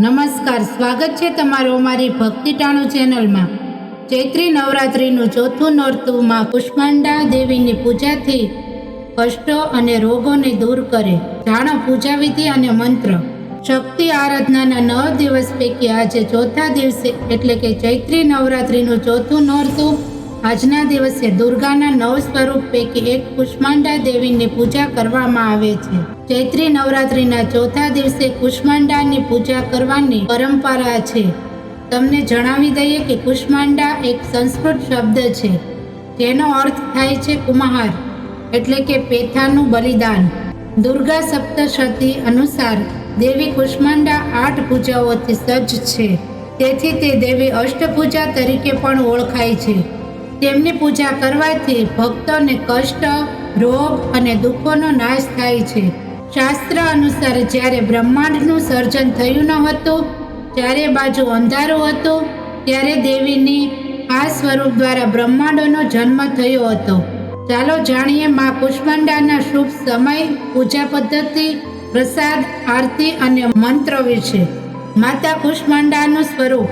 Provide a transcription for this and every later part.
નમસ્કાર, સ્વાગત છે તમારું અમારી ભક્તિ ટાણું ચેનલમાં. ચૈત્રી નવરાત્રિનું ચોથું નોરતુંમાં પુષ્પાંડા દેવીની પૂજાથી કષ્ટો અને રોગોને દૂર કરે. જાણો પૂજા વિધિ અને મંત્ર. શક્તિ આરાધનાના નવ દિવસ પૈકી આજે ચોથા દિવસે એટલે કે ચૈત્રી નવરાત્રિનું ચોથું નોરતું આજના દિવસે દુર્ગાના નવ સ્વરૂપ પૈકી એક કુષ્માંડા દેવીની પૂજા કરવામાં આવે છે. ચૈત્રી નવરાત્રિના ચોથા દિવસે કુષ્માંડાની પૂજા કરવાની પરંપરા છે. તમને જણાવી દઈએ કે કુષ્માંડા એક સંસ્કૃત શબ્દ છે. જેનો અર્થ થાય છે કુમાર, એટલે કે પેથાનું બલિદાન. દુર્ગા સપ્તશતી અનુસાર દેવી કુષ્માંડા આઠ પૂજાઓથી સજ્જ છે. તેથી તે દેવી અષ્ટભુજા તરીકે પણ ઓળખાય છે. તેમની પૂજા કરવાથી ભક્તોને કષ્ટ, રોગ અને દુઃખોનો નાશ થાય છે. શાસ્ત્ર અનુસાર જ્યારે બ્રહ્માંડનું સર્જન થયું ન હતું ચારે બાજુ અંધારું હતું, ત્યારે દેવીની આ સ્વરૂપ દ્વારા બ્રહ્માંડોનો જન્મ થયો હતો. ચાલો જાણીએ મા કુષ્માંડાના શુભ સમય, પૂજા પદ્ધતિ, પ્રસાદ, આરતી અને મંત્ર વિશે. માતા કુષ્માંડાનું સ્વરૂપ.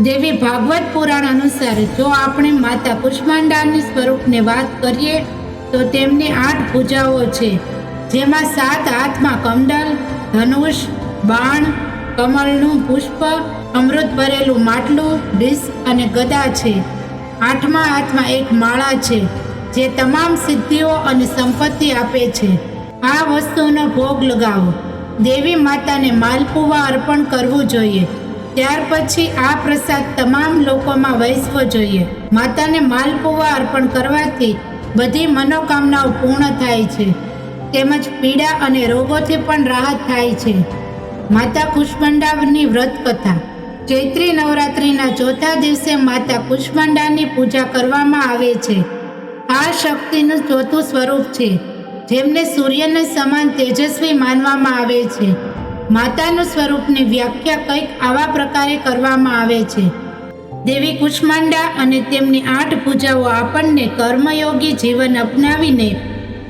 દેવી ભાગવત પુરાણ અનુસાર જો આપણે માતા કુષ્માંડાની સ્વરૂપને વાત કરીએ, તો તેમની આઠ પૂજાઓ છે. જેમાં સાત હાથમાં કમંડલ, ધનુષ, બાણ, કમળનું પુષ્પ, અમૃત ભરેલું માટલું, ડિસ્ક અને ગદા છે. આઠમા હાથમાં એક માળા છે, જે તમામ સિદ્ધિઓ અને સંપત્તિ આપે છે. આ વસ્તુનો ભોગ લગાવો. દેવી માતાને માલપુવા અર્પણ કરવું જોઈએ. ત્યાર પછી આ પ્રસાદ તમામ લોકોમાં વહેંચવો જોઈએ. માતાને માલપુવા અર્પણ કરવાથી બધી મનોકામનાઓ પૂર્ણ થાય છે. તેમજ પીડા અને રોગોથી પણ રાહત થાય છે. માતા કુષ્મંડાની વ્રત કથા ચૈત્રી નવરાત્રિના ચોથા દિવસે માતા કુષ્મંડાની પૂજા કરવામાં આવે છે. આ શક્તિનું ચોથું સ્વરૂપ છે, જેમને સૂર્યને સમાન તેજસ્વી માનવામાં આવે છે. માતાનું સ્વરૂપની વ્યાખ્યા કંઈક આવા પ્રકારે કરવામાં આવે છે. દેવી કુષ્માંડા અને તેમની આઠ પૂજાઓ આપણને કર્મયોગી જીવન અપનાવીને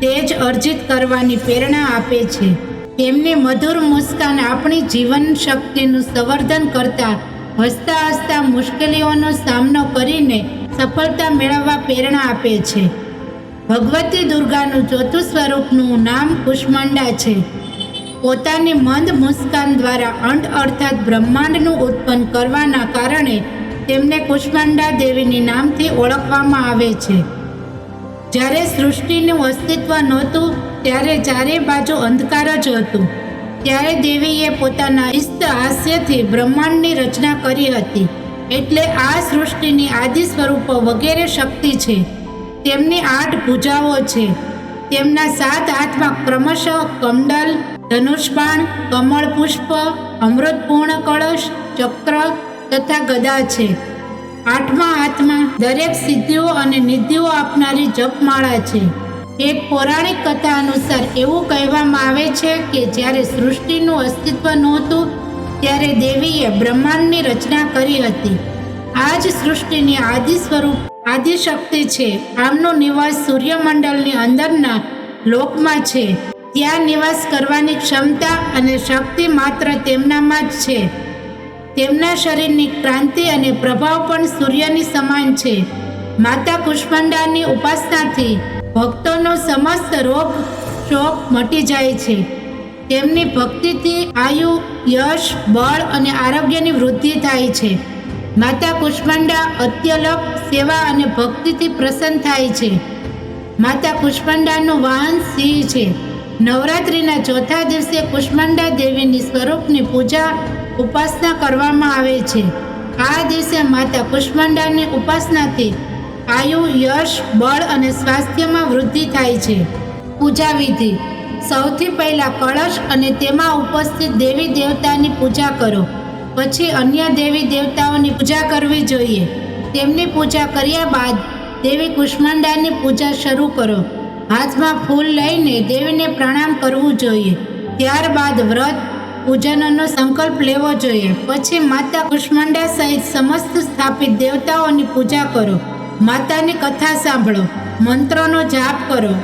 તેજ અર્જિત કરવાની પ્રેરણા આપે છે. તેમની મધુર મુસ્કાન આપણી જીવન શક્તિનું સંવર્ધન કરતા હસતા હસતા મુશ્કેલીઓનો સામનો કરીને સફળતા મેળવવા પ્રેરણા આપે છે. ભગવતી દુર્ગાનું ચોથું સ્વરૂપનું નામ કુષ્માંડા છે. પોતાની મંદ મુસ્કાન દ્વારા અંત અર્થાત બ્રહ્માંડનું ઉત્પન્ન કરવાના કારણે તેમને કુષ્માંડા દેવીની નામથી ઓળખવામાં આવે છે. જ્યારે સૃષ્ટિનું અસ્તિત્વ નહોતું, ત્યારે ચારે બાજુ અંધકાર જ હતું. ત્યારે દેવીએ પોતાના ઈસ્ત હાસ્યથી બ્રહ્માંડની રચના કરી હતી. એટલે આ સૃષ્ટિની આદિ સ્વરૂપો વગેરે શક્તિ છે. તેમની આઠ ભૂજાઓ છે. તેમના સાત હાથમાં ક્રમશઃ કમંડલ ધનુષબાણ, કમળ પુષ્પ અમૃતપૂર્ણ કળશ, ચક્ર તથા ગદા છે. આઠમા હાથમાં દરેક સિદ્ધિઓ અને નિધિઓ આપનારી જપમાળા છે. એક પૌરાણિક કથા અનુસાર એવું કહેવામાં આવે છે કે જ્યારે સૃષ્ટિનું અસ્તિત્વ નહોતું, ત્યારે દેવીએ બ્રહ્માંડની રચના કરી હતી. આ જ સૃષ્ટિની આદિ સ્વરૂપ, આદિશક્તિ છે. આમનો નિવાસ સૂર્યમંડળની અંદરના લોકમાં છે. ત્યાં નિવાસ કરવાની ક્ષમતા અને શક્તિ માત્ર તેમનામાં જ છે. તેમના શરીરની ક્રાંતિ અને પ્રભાવ પણ સૂર્યની સમાન છે. માતા કુષ્મંડાની ઉપાસનાથી ભક્તોનો સમસ્ત રોગ, શોક મટી જાય છે. તેમની ભક્તિથી આયુ, યશ, બળ અને આરોગ્યની વૃદ્ધિ થાય છે. માતા કુષ્માંડા અત્યલક, સેવા અને ભક્તિથી પ્રસન્ન થાય છે. માતા કુષ્માંડાનું વાહન સિંહ છે. નવરાત્રિના ચોથા દિવસે કુષ્માંડા દેવીની સ્વરૂપની પૂજા ઉપાસના કરવામાં આવે છે. આ દિવસે માતા કુષ્માંડાની ઉપાસનાથી આયુ યશ, બળ અને સ્વાસ્થ્યમાં વૃદ્ધિ થાય છે. પૂજા વિધિ. સૌથી પહેલાં કળશ અને તેમાં ઉપસ્થિત દેવી દેવતાની પૂજા કરો. પછી અન્ય દેવી દેવતાઓની પૂજા કરવી જોઈએ. તેમની પૂજા કર્યા બાદ દેવી કુષ્માંડાની પૂજા શરૂ કરો. હાથમાં ફૂલ લઈને દેવીને પ્રણામ કરવું જોઈએ. ત્યારબાદ વ્રત પૂજનનો સંકલ્પ લેવો જોઈએ. પછી માતા કુષ્માંડા સહિત સમસ્ત સ્થાપિત દેવતાઓની પૂજા કરો. માતાની કથા સાંભળો. મંત્રોનો જાપ કરો.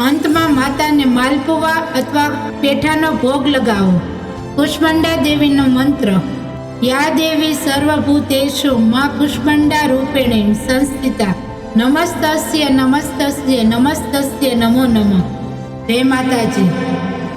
અંતમાં માતાને માલપુવા અથવા પેઠાનો ભોગ લગાવો. કુષ્મંડા દેવીનો મંત્ર, યા દેવી સર્વભૂતેશુ મા કુષ્મંડા રૂપેણે સંસ્થિતા. નમસ્તસ્ય નમસ્તસ્ય નમસ્તસ્ય નમો નમઃ. જય માતાજી.